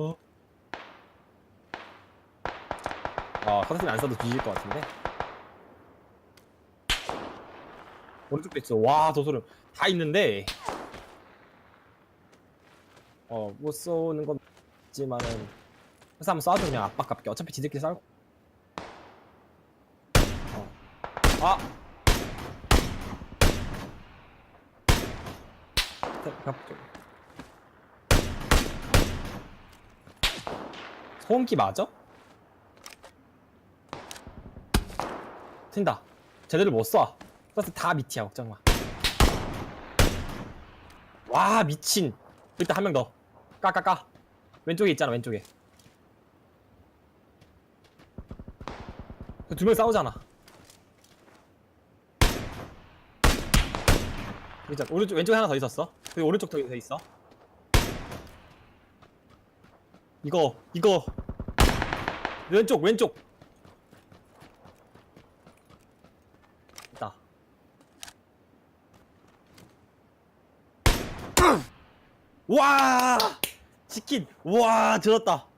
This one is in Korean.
어? 아 카드핀 안 써도 뒤질 것 같은데? 오른쪽도 있어. 와 도소름. 다 있는데. 어 못 쏘는 건 있지만은 그래서 한번 쏴줘 그냥 압박 갚게. 어차피 지들끼리 싸울 어. 아! 갑자기 소음기 맞아? 튄다 제대로 못 쏴. 쏴서 다 밑이야 걱정 마. 와 미친. 일단 한 명 더. 까까까. 왼쪽에 있잖아 왼쪽에. 두 명 싸우잖아. 왼쪽에 하나 더 있었어. 그리고 오른쪽 더 있어. 이거 이거. 왼쪽 왼쪽. 있다. 와! 치킨. 와 들었다